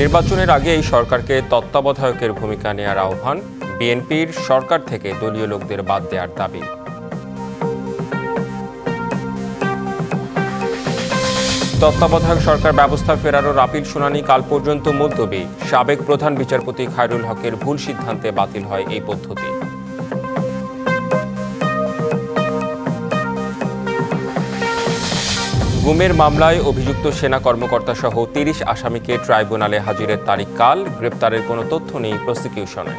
নির্বাচনের আগে এই সরকারকে তত্ত্বাবধায়কের ভূমিকা নেয়ার আহ্বান বিএনপির সরকার থেকে দলীয় লোকদের বাদ দেওয়ার দাবি। তত্ত্বাবধায়ক সরকার ব্যবস্থা ফেরানোর আপিল শুনানি কাল পর্যন্ত মুলতবি সাবেক প্রধান বিচারপতি খায়রুল হকের ভুল সিদ্ধান্তে বাতিল হয় এই পদ্ধতি। গুমের মামলায় অভিযুক্ত সেনা কর্মকর্তা সহ তিরিশ আসামিকে ট্রাইব্যুনালে হাজিরের তারিখ কাল গ্রেপ্তারের কোনো তথ্য নেই প্রসিকিউশনে।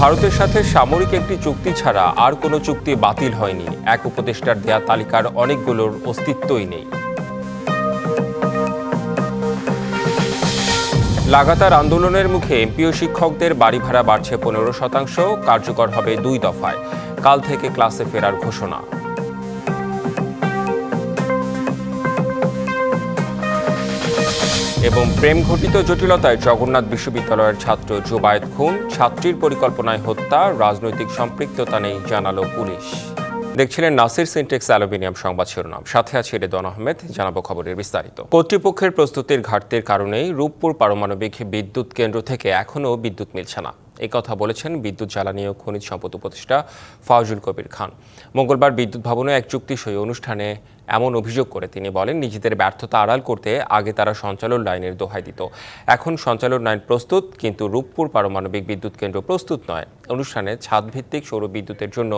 ভারতের সাথে সামরিক একটি চুক্তি ছাড়া আর কোনো চুক্তি বাতিল হয়নি। এক উপদেষ্টার দেয়া তালিকার অনেকগুলোর অস্তিত্বই নেই। লাগাতার আন্দোলনের মুখে এমপিও শিক্ষকদের বাড়ি ভাড়া বাড়ছে পনেরো শতাংশ, কার্যকর হবে দুই দফায়। কাল থেকে ক্লাসে ফেরার ঘোষণা। এবং প্রেম ঘটিত জটিলতায় জগন্নাথ বিশ্ববিদ্যালয়ের ছাত্র জুবায়েত খুন, ছাত্রীর পরিকল্পনায় হত্যা, রাজনৈতিক সম্পৃক্ততা নেই, জানালো পুলিশ। দেখছিলেন নাসির সিনটেক্স অ্যালুমিনিয়াম সংবাদ শিরোনাম। সাথে আছে রেদন আহমেদ, জানাব খবরের বিস্তারিত। কর্তৃপক্ষের প্রস্তুতির ঘাটতির কারণেই রূপপুর পারমাণবিক বিদ্যুৎ কেন্দ্র থেকে এখনও বিদ্যুৎ মিলছে না। এই কথা বলেছেন বিদ্যুৎ, জ্বালানি ও খনিজ সম্পদ উপদেষ্টা ফাউজুল কবির খান। মঙ্গলবার বিদ্যুৎ ভবনে এক চুক্তি সই অনুষ্ঠানে এমন অভিযোগ করে তিনি বলেন, নিজেদের ব্যর্থতা আড়াল করতে আগে তারা সঞ্চালন লাইনের দোহাই দিত। এখন সঞ্চালন লাইন প্রস্তুত, কিন্তু রূপপুর পারমাণবিক বিদ্যুৎ কেন্দ্র প্রস্তুত নয়। অনুষ্ঠানে ছাদভিত্তিক সৌর বিদ্যুতের জন্য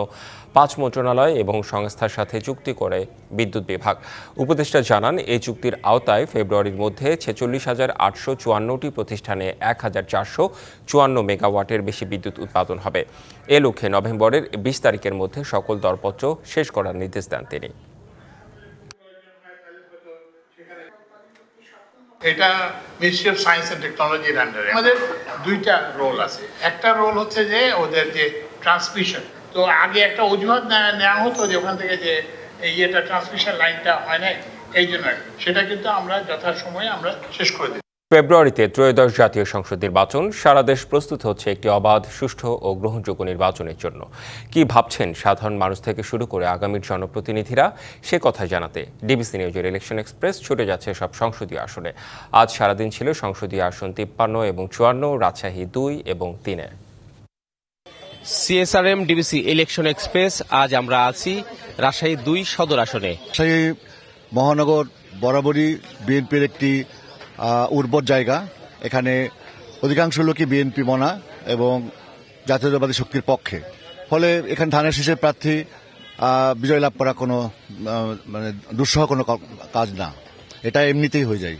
পাঁচ মন্ত্রণালয় এবং সংস্থার সাথে চুক্তি করে বিদ্যুৎ বিভাগ। উপদেষ্টা জানান, এই চুক্তির আওতায় ফেব্রুয়ারির মধ্যে ছেচল্লিশ হাজার আটশো চুয়ান্নটি প্রতিষ্ঠানে এক হাজার চারশো চুয়ান্ন মেগাওয়াটের বেশি বিদ্যুৎ উৎপাদন হবে। এ লক্ষ্যে নভেম্বরের বিশ তারিখের মধ্যে সকল দরপত্র শেষ করার নির্দেশ দেন তিনি। এটা মিনিস্ট্রি অফ সায়েন্স অ্যান্ড টেকনোলজির আন্ডারে আমাদের দুইটা রোল আছে। একটা রোল হচ্ছে যে ওদের যে ট্রান্সমিশন তো আগে একটা অজুহাত নেওয়া হতো যে ওখান থেকে যে ইয়েটা ট্রান্সমিশন লাইনটা হয় নাই, এই জন্য। সেটা কিন্তু আমরা যথাসময়ে আমরা শেষ করে দিই ফেব্রুয়ারিতে ত্রয়োদশ জাতীয় সংসদ নির্বাচন। সারা দেশ প্রস্তুত হচ্ছে একটি অবাধ সুষ্ঠু ও গ্রহণযোগ্য নির্বাচনের জন্য। কি ভাবছেন সাধারণ মানুষ থেকে শুরু করে আগামীর জনপ্রতিনিধিরা? সে কথা জানাতে ডিবিসি নিউজের ইলেকশন এক্সপ্রেস ছুটে যাচ্ছে সব সংসদীয় আসনে। আজ সারাদিন ছিল সংসদীয় আসন তিপ্পান্ন এবং চুয়ান্ন রাজশাহী দুই এবং তিনে। সিএসআরএম ডিবিসি ইলেকশন এক্সপ্রেস আজ আমরা আছি রাজশাহী দুই সদর আসনে। মহানগর বরাবরই বিএনপির একটি উর্বর জায়গা। এখানে অধিকাংশ লোকই বিএনপি মনা এবং জাতীয়তাবাদী শক্তির পক্ষে। ফলে এখানে ধানের শীষের প্রার্থী বিজয় লাভ করা কোনো মানে দুঃসহ কোনো কাজ না। এটা এমনিতেই হয়ে যায়।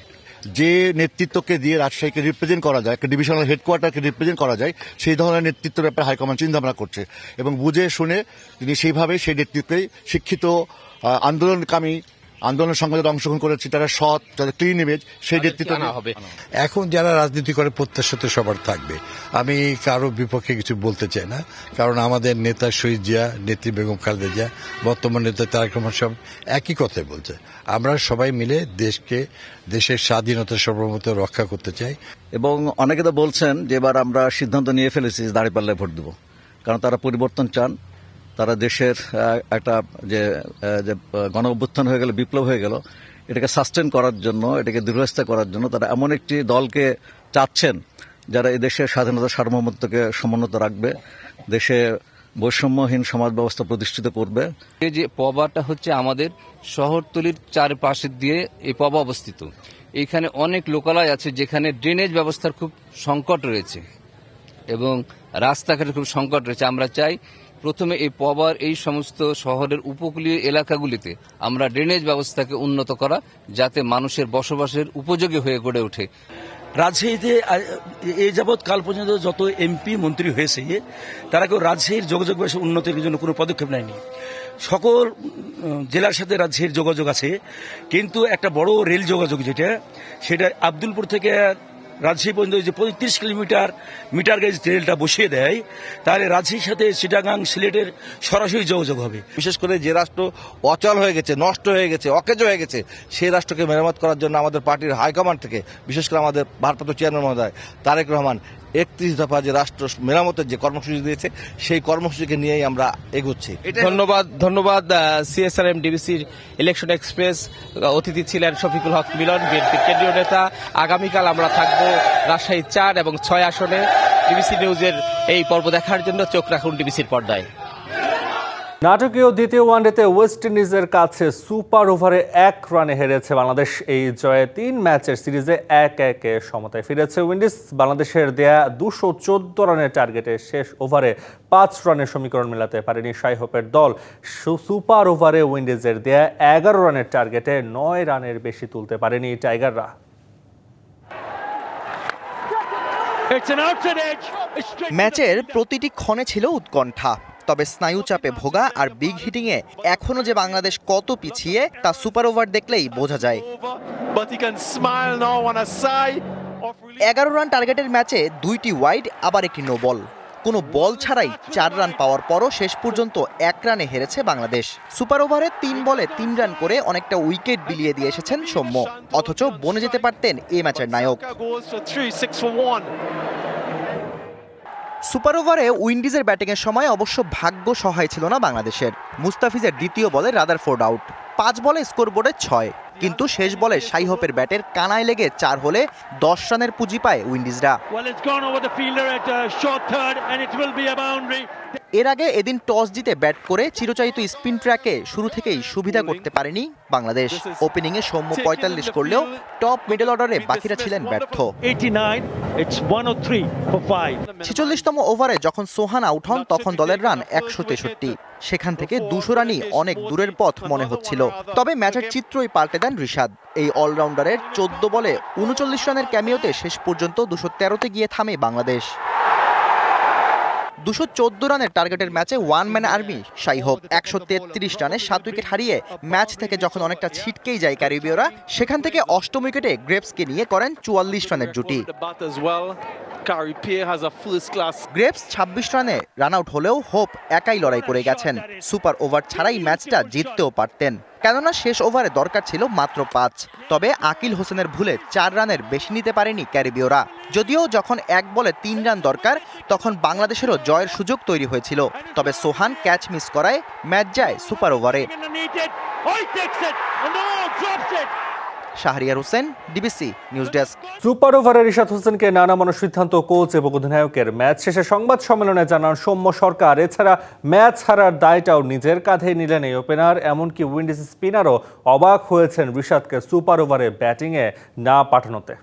যে নেতৃত্বকে দিয়ে রাজশাহীকে রিপ্রেজেন্ট করা যায়, একটা ডিভিশনাল হেডকোয়ার্টারকে রিপ্রেজেন্ট করা যায়, সেই ধরনের নেতৃত্ব ব্যাপারে হাইকমান্ড চিন্তা ভাবনা করছে এবং বুঝে শুনে তিনি সেইভাবে সেই নেতৃত্বেই শিক্ষিত আন্দোলনকামী আন্দোলন সংগ্রামে অংশগ্রহণ করেছে তারা সৎ যাদের ক্লিন ইমেজ সেই নেতৃত্ব আনা হবে। এখন যারা রাজনীতি করে প্রত্যাশা তো সবার থাকবে। আমি কারও বিপক্ষে কিছু বলতে চাই না কারণ আমাদের নেতা শহীদ জিয়া নেত্রী বেগম খালেদা জিয়া বর্তমান নেতা তারেক রহমান সব একই কথাই বলছে। আমরা সবাই মিলে দেশকে দেশের স্বাধীনতা সর্বমত রক্ষা করতে চাই। এবং অনেকে তো বলছেন যে এবার আমরা সিদ্ধান্ত নিয়ে ফেলেছি যে দাঁড়িপাল্লায় ভোট দেব। কারণ তারা পরিবর্তন চান। তারা দেশের একটা যে গণ অভ্যুত্থান হয়ে গেল, বিপ্লব হয়ে গেল, এটাকে সাস্টেন করার জন্য, এটাকে দৃঢ়স্থা করার জন্য তারা এমন একটি দলকে চাচ্ছেন, যারা এই দেশের স্বাধীনতা সার্বভৌমত্বকে সমুন্নত রাখবে, দেশে বৈষম্যহীন সমাজ ব্যবস্থা প্রতিষ্ঠিত করবে। এই যে পবাটা হচ্ছে আমাদের শহরতলির চারপাশে দিয়ে এই পবা অবস্থিত। এখানে অনেক লোকালয় আছে যেখানে ড্রেনেজ ব্যবস্থার খুব সংকট রয়েছে এবং রাস্তাঘাটের খুব সংকট রয়েছে। আমরা চাই প্রথমে এই পবার এই সমস্ত শহরের উপকূলীয় এলাকাগুলিতে আমরা ড্রেনেজ ব্যবস্থাকে উন্নত করা, যাতে মানুষের বসবাসের উপযোগী হয়ে গড়ে ওঠে। রাজশাহীতে এই যাবৎ কাল পর্যন্ত যত এমপি, মন্ত্রী হয়েছে, তারা কেউ রাজশাহীর যোগাযোগ ব্যবস্থা উন্নতির জন্য কোনো পদক্ষেপ নেয়নি। সকল জেলার সাথে রাজশাহীর যোগাযোগ আছে, কিন্তু একটা বড় রেল যোগাযোগ যেটা, সেটা আব্দুলপুর থেকে রাজশাহী পর্যন্ত যে পঁয়ত্রিশ কিলোমিটার মিটার গেজ রেলটা বসিয়ে দেয়, তাহলে রাজশাহীর সাথে চিটাগাং সিলেটের সরাসরি যোগাযোগ হবে। বিশেষ করে যে রাষ্ট্র অচল হয়ে গেছে, নষ্ট হয়ে গেছে, অকেজ হয়ে গেছে, সেই রাষ্ট্রকে মেরামত করার জন্য আমাদের পার্টির হাইকমান্ড থেকে, বিশেষ করে আমাদের ভারপ্রাপ্ত চেয়ারম্যান মহোদয় তারেক রহমান একত্রিশ দফা যে রাষ্ট্র মেরামতের যে কর্মসূচি দিয়েছে সেই কর্মসূচিকে নিয়েই আমরা এগুচ্ছি। ধন্যবাদ ধন্যবাদ সিএসআরএম ডিবিসির ইলেকশন এক্সপ্রেস অতিথি ছিলেন শফিকুল হক মিলন বিএনপির কেন্দ্রীয় নেতা। আগামীকাল আমরা থাকব রাজশাহী চার এবং ছয় আসনে। ডিবিসি নিউজের এই পর্ব দেখার জন্য চোখ রাখুন ডিবিসির পর্দায়। নাটকীয় দ্বিতীয় ওয়ানডেতে ওয়েস্ট ইন্ডিজের কাছে সুপার ওভারে এক রানে হেরেছে বাংলাদেশ। এই জয়ে তিন ম্যাচের সিরিজে এক একে সমতায় ফিরেছে উইন্ডিজ। বাংলাদেশের দেয়া দুশো চোদ্দ রানের টার্গেটে শেষ ওভারে পাঁচ রানের সমীকরণ মেলাতে পারেনি সাই হোপের দল। সু- সুপার ওভারে উইন্ডিজের দেয়া এগারো রানের টার্গেটে নয় রানের বেশি তুলতে পারেনি টাইগাররা। ম্যাচের প্রতিটি ক্ষণে ছিল উৎকণ্ঠা। তবে স্নায়ু চাপে ভোগা আর বিগ হিটিংয়ে এখনও যে বাংলাদেশ কত পিছিয়ে তা সুপার ওভার দেখলেই বোঝা যায়। এগারো রান টার্গেটের ম্যাচে দুইটি ওয়াইড আবার একটি নো বল কোনো বল ছাড়াই চার রান পাওয়ার পরও শেষ পর্যন্ত এক রানে হেরেছে বাংলাদেশ। সুপার ওভারে তিন বলে তিন রান করে অনেকটা উইকেট বিলিয়ে দিয়ে এসেছেন সৌম্য। অথচ বনে যেতে পারতেন এই ম্যাচের নায়ক। সুপার ওভারে উইন্ডিজের ব্যাটিংয়ের সময় অবশ্য ভাগ্য সহায় ছিল না বাংলাদেশের। মুস্তাফিজের দ্বিতীয় বলে রাদার ফোর্ড আউট। পাঁচ বলে স্কোরবোর্ডে ছয়। কিন্তু শেষ বলে সাইহপের ব্যাটের কানায় লেগে চার হলে দশ রানের পুঁজি পায় উইন্ডিজরা। এর আগে এদিন টস জিতে ব্যাট করে চিরচায়িত স্পিন ট্র্যাকে শুরু থেকেই সুবিধা করতে পারেনি বাংলাদেশ। ওপেনিংয়ে সৌম্য পঁয়তাল্লিশ করলেও টপ মিডল অর্ডারে বাকিরা ছিলেন ব্যর্থ। ছেচল্লিশতম ওভারে যখন সোহান আউট হন তখন দলের রান একশো তেষট্টি। সেখান থেকে দুশো রানই অনেক দূরের পথ মনে হচ্ছিল। তবে ম্যাচের চিত্রই পাল্টে দেন ঋষাদ এই অলরাউন্ডারের চোদ্দ বলে উনচল্লিশ রানের ক্যামিওতে শেষ পর্যন্ত দুশো তেরোতে গিয়ে থামে বাংলাদেশ। দুশো চোদ্দ রানের টার্গেটের ম্যাচে one man army Shai Hope একশো তেত্রিশ রানে সাত উইকেট হারিয়ে ম্যাচ থেকে যখন অনেকটা ছিটকেই যায় ক্যারিবীয়রা সেখান থেকে অষ্টম উইকেটে গ্রেপসকে নিয়ে করেন চুয়াল্লিশ রানের জুটি। গ্রেপস ছাব্বিশ রানে রান আউট হলেও হোপ একাই লড়াই করে গেছেন। সুপার ওভার ছাড়াই ম্যাচটা জিততেও পারতেন। কেননা শেষ ওভারে দরকার ছিল মাত্র পাঁচ। তবে আকিল হোসেনের ভুলে চার রানের বেশি নিতে পারেনি ক্যারিবীয়রা। যদিও যখন এক বলে তিন রান দরকার, তখন বাংলাদেশেরও জয়ের সুযোগ তৈরি হয়েছিল। তবে সোহান ক্যাচ মিস করায় ম্যাচ যায় সুপার ওভারে। Shahriar Hossain DBC news desk super ওভারে রিশাদ হোসেনকে নানা মানুষ সিদ্ধান্ত কোচ এবং অধিনায়কের ম্যাচ শেষে সংবাদ সম্মেলনে জানান সৌম্য সরকার। এছাড়া ম্যাচ হারার দায়টাও নিজের কাঁধে নিলেন এই ওপেনার এমনকি উইন্ডিজ স্পিনারও অবাক হয়েছেন রিশাদকে সুপার ওভারে ব্যাটিংয়ে না পাঠানোতে।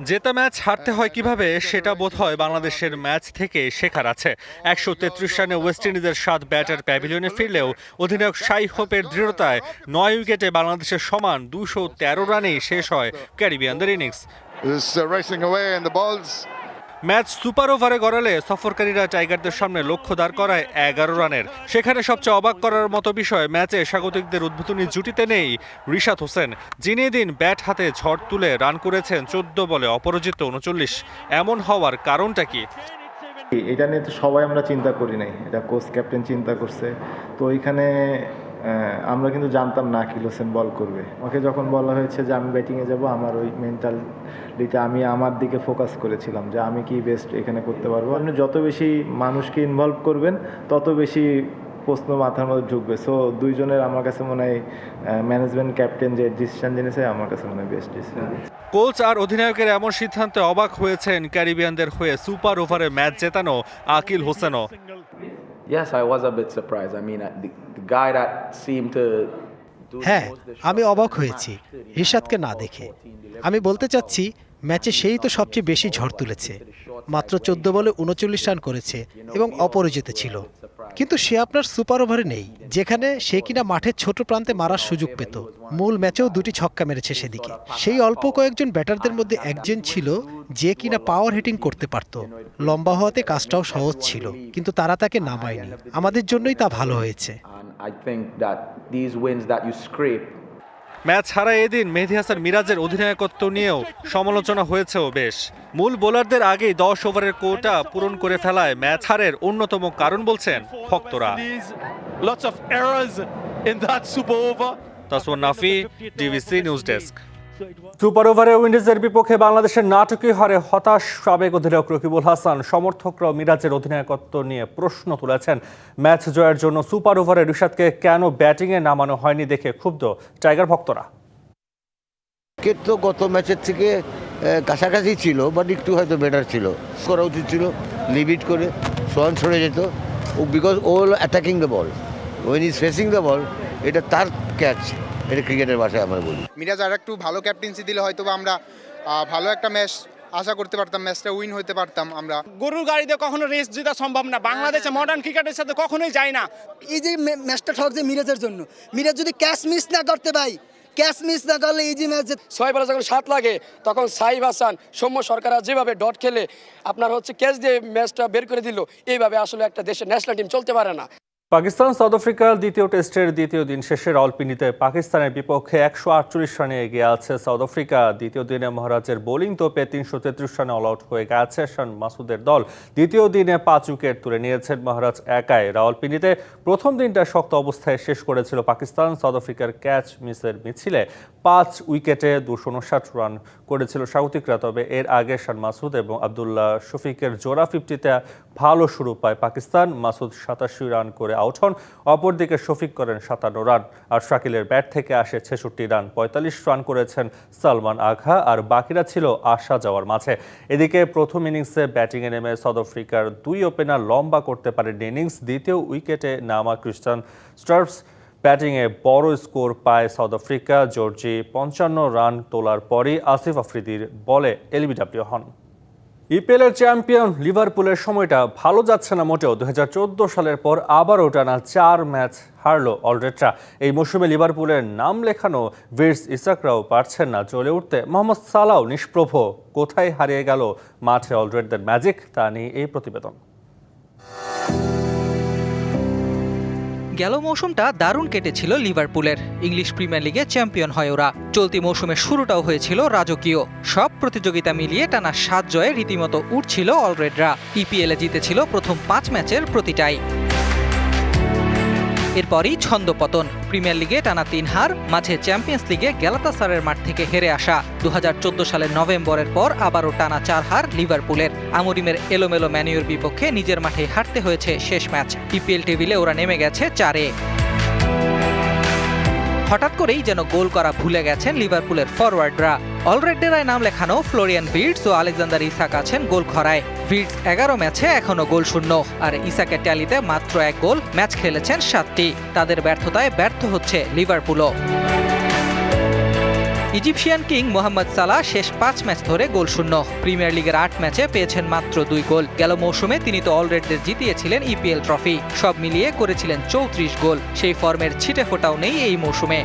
জেতা ম্যাচ হারতে হয় কীভাবে, সেটা বোধ হয় বাংলাদেশের ম্যাচ থেকে শেখার আছে। একশো তেত্রিশ রানে ওয়েস্ট ইন্ডিজের সাত ব্যাটার প্যাভিলিয়নে ফিরলেও অধিনায়ক সাই হোপের দৃঢ়তায় নয় উইকেটে বাংলাদেশের সমান দুশো তেরো রানেই শেষ হয় ক্যারিবিয়ানদের ইনিংস। ম্যাচ সুপার ওভারে গড়ালে সফরকারীরা টাইগারদের সামনে লক্ষ্য দাঁড় করায় এগারো রানের। সেখানে সবচেয়ে অবাক করার মতো বিষয়, ম্যাচে স্বাগতিকদের উদ্বোধনী জুটিতে নেই রিশাদ হোসেন। যিনি দিন ব্যাট হাতে ঝড় তুলে রান করেছেন চোদ্দ বলে অপরাজিত উনচল্লিশ। এমন হওয়ার কারণটা কি? এটা নিয়ে তো সবাই আমরা চিন্তা করি নাই। এটা কোচ ক্যাপ্টেন চিন্তা করছে। তো ওইখানে আমরা কিন্তু জানতাম না আকিল হোসেন বল করবে। ওকে যখন বলা হয়েছে যে আমি ব্যাটিংয়ে যাব আমার ওই মেন্টালিতে আমি আমার দিকে ফোকাস করেছিলাম যে আমি কি বেস্ট এখানে করতে পারব। আপনি যত বেশি মানুষকে ইনভলভ করবেন তত বেশি প্রশ্ন মাথার মধ্যে ঢুকবে। সো দুইজনের আমার কাছে মনে হয় ম্যানেজমেন্ট ক্যাপ্টেন যে ডিসিশন জেনেছে আমার কাছে মনে হয় বেস্ট ডিসিশন কোচ আর অধিনায়কের এমন সিদ্ধান্তে অবাক হয়েছেন ক্যারিবিয়ানদের হয়ে সুপার ওভারে ম্যাচ জেতানো আকিল হোসেনও। Yes, I was a bit surprised. I mean, uh, the, হ্যাঁ আমি অবাক হয়েছি Matt, 13 রিশাদকে না দেখে। আমি বলতে চাচ্ছি ম্যাচে সেই তো সবচেয়ে বেশি ঝড় তুলেছে। মাত্র চোদ্দ বলে উনচল্লিশ রান করেছে এবং অপরাজিত ছিল। কিন্তু সে আপনার সুপার ওভারে নেই যেখানে সে কিনা মাঠের ছোট প্রান্তে মারার সুযোগ পেত। মূল ম্যাচেও দুটি ছক্কা মেরেছে সেদিকে। সেই অল্প কয়েকজন ব্যাটারদের মধ্যে একজন ছিল যে কিনা পাওয়ার হিটিং করতে পারত। লম্বা হওয়াতে কাজটাও সহজ ছিল কিন্তু তারা তাকে নামায়নি। আমাদের জন্যই তা ভালো হয়েছে। I think that these wins that you scrape match হারা এদিন মেহেদি হাসান মিরাজের অধিনায়কত্ব নিয়েও সমালোচনা হয়েছেও বেশ। মূল বোলারদের আগেই দশ ওভারের কোটা পূরণ করে ফেলায় ম্যাচ হারের অন্যতম কারণ বলছেন ভক্তরা। Taswan Nafi DBC news desk. Super ওভারে উইন্ডিজের বিপক্ষে বাংলাদেশের নাটকীয় হারে হতাশ সাবেক অধিনায়ক রকিবুল হাসান, সমর্থকরাও মিরাজের অধিনায়কত্ব নিয়ে প্রশ্ন তুলেছেন। ম্যাচ জয়ের জন্য সুপার ওভারে রিশাদকে কেন ব্যাটিংয়ে নামানো হয়নি দেখে ক্ষুব্ধ টাইগার ভক্তরা। উইকেট তো গত ম্যাচের থেকে কাছাকাছি ছিল বাট একটু হয়তো বেটার ছিল। করা উচিত ছিল লিমিট করে সোয়ান সরে যেত। ও বিকজ ও হলো attacking the ball when is facing the ball এটা তার ক্যাচ এটা ক্রিকেটের ভাষায় আমরা বলি। মিরাজ আর একটু ভালো ক্যাপ্টেন্সি দিলে হয়তো বা আমরা ভালো একটা ম্যাচ আশা করতে পারতাম ম্যাচটা উইন হতে পারতাম আমরা। গরুর গাড়িতে কখনো রেস জেতা সম্ভব না। বাংলাদেশে মডার্ন ক্রিকেটের সাথে কখনোই যায় না। এই যে ম্যাচটা ঠকছে মিরাজের জন্য। মিরাজ যদি ক্যাচ মিস না করতে পাই ক্যাচ মিস না করলে এই যে ম্যাচ ছয় বলে যখন সাত লাগে তখন সাইব হাসান সৌম্য সরকার যেভাবে ডট খেলে আপনার হচ্ছে ক্যাচ দিয়ে ম্যাচটা বের করে দিল এইভাবে আসলে একটা দেশের ন্যাশনাল টিম চলতে পারে না। পাকিস্তান, সাউথ আফ্রিকার দ্বিতীয় টেস্টের দ্বিতীয় দিন শেষে রাওয়ালপিন্ডিতে পাকিস্তানের বিপক্ষে একশো আটচল্লিশ রানে এগিয়ে আছে সাউথ আফ্রিকা। দ্বিতীয় দিনে মহারাজের বোলিং তোপে তিনশো তেত্রিশ রানে অল আউট হয়ে গেছে শান মাসুদের দল। দ্বিতীয় দিনে পাঁচ উইকেট তুলে নিয়েছেন মহারাজ একাই। রাওয়ালপিন্ডিতে প্রথম দিনটা শক্ত অবস্থায় শেষ করেছিল পাকিস্তান, সাউথ আফ্রিকার ক্যাচ মিসের মিছিলে। পাঁচ উইকেটে দুশো উনষাট রান করেছিল স্বাগতিকরা, তবে এর আগে শান মাসুদ এবং আবদুল্লাহ শফিকের জোড়া ফিফটিতে ভালো শুরু পায় পাকিস্তান। মাসুদ সাতাশি রান করে আউট হন। অপরদিকে শফিক করেন সাতান্ন রান। আর শাকিলের ব্যাট থেকে আসে ছেষট্টি রান। পঁয়তাল্লিশ রান করেছেন সালমান আঘা। আর বাকিরা ছিল আসা যাওয়ার মাঝে। এদিকে প্রথম ইনিংসে ব্যাটিংয়ে নেমে সাউথ আফ্রিকার দুই ওপেনার লম্বা করতে পারেন ইনিংস। দ্বিতীয় উইকেটে নামা ক্রিস্টান স্টার্পস ব্যাটিংয়ে বড় স্কোর পায় সাউথ আফ্রিকা। জর্জি পঞ্চান্ন রান তোলার পরই আসিফ আফ্রিদির বলে এলবিডাব্লিউ হন। ইপিএলের চ্যাম্পিয়ন লিভারপুলের সময়টা ভালো যাচ্ছে না মোটেও। দু হাজার চোদ্দ সালের পর আবারও টানা চার ম্যাচ হারলো অলরেডরা। এই মৌসুমে লিভারপুলের নাম লেখানো ভিরস ইসাকরাও পারছেন না চলে উঠতে। মোহাম্মদ সালাও নিষ্প্রভ কোথায় হারিয়ে গেল মাঠে অলরেডদের ম্যাজিক? তা নিয়ে এই প্রতিবেদন। গেল মৌসুমটা দারুণ কেটেছিল লিভারপুলের। ইংলিশ প্রিমিয়ার লিগে চ্যাম্পিয়ন হয় ওরা। চলতি মৌসুমের শুরুটাও হয়েছিল রাজকীয়। সব প্রতিযোগিতা মিলিয়ে টানা সাত জয়ে রীতিমতো উঠছিল অলরেডরা ইপিএলে জিতেছিল প্রথম পাঁচ ম্যাচের প্রতিটাই। এরপরই ছন্দপতন প্রিমিয়ার লিগে টানা তিন হার, মাঝে চ্যাম্পিয়ন্স লিগে গ্যালাতাসারের মাঠ থেকে হেরে আসা। দু হাজার চোদ্দ সালের নভেম্বরের পর আবারও টানা চার হার লিভারপুলের। আমরিমের এলোমেলো ম্যানিউর বিপক্ষে নিজের মাঠে হারতে হয়েছে শেষ ম্যাচ। ইপিএল টেবিলে ওরা নেমে গেছে চারে। হঠাৎ করেই যেন গোল করা ভুলে গেছেন লিভারপুলের ফরওয়ার্ডরা অলরেডেরায় নাম লেখানো ফ্লোরিয়ান ভিডস ও আলেকজান্ডার ইসাক আছেন গোল খরায়। ভিডস এগারো ম্যাচে এখনও গোল শূন্য। আর ইসাকের ট্যালিতে মাত্র এক গোল ম্যাচ খেলেছেন সাতটি। তাদের ব্যর্থতায় ব্যর্থ হচ্ছে লিভারপুলও ইজিপশিয়ান কিং মোহাম্মদ সালাহ শেষ পাঁচ ম্যাচ ধরে গোল শূন্য। প্রিমিয়ার লিগের আট ম্যাচে পেয়েছেন মাত্র দুই গোল। গেল মৌসুমে তিনি তো অলরেডদের জিতিয়েছিলেন ইপিএল ট্রফি সব মিলিয়ে করেছিলেন চৌত্রিশ গোল। সেই ফর্মের ছিটে ফোটাও নেই এই মৌসুমে।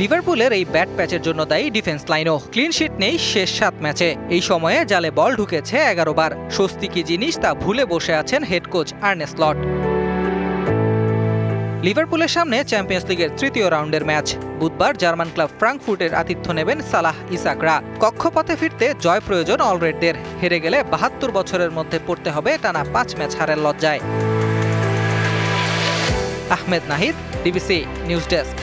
লিভারপুলের এই ব্যাট প্যাচের জন্য দায়ী ডিফেন্স লাইনও। ক্লিন শিট নেই শেষ সাত ম্যাচে। এই সময়ে জালে বল ঢুকেছে এগারো বার। স্বস্তি কি জিনিস তা ভুলে বসে আছেন হেড কোচ আর্নেস লট। লিভারপুলের সামনে চ্যাম্পিয়ন্স লিগের তৃতীয় রাউন্ডের ম্যাচ। বুধবার জার্মান ক্লাব ফ্রাঙ্কফুর্টের আতিথ্য নেবেন সালাহ ইসাকরা। কক্ষপথে ফিরতে জয় প্রয়োজন অলরেডদের। হেরে গেলে বাহাত্তর বছরের মধ্যে পড়তে হবে টানা পাঁচ ম্যাচ হারের লজ্জায়। Ahmed Nahid, DBC news desk.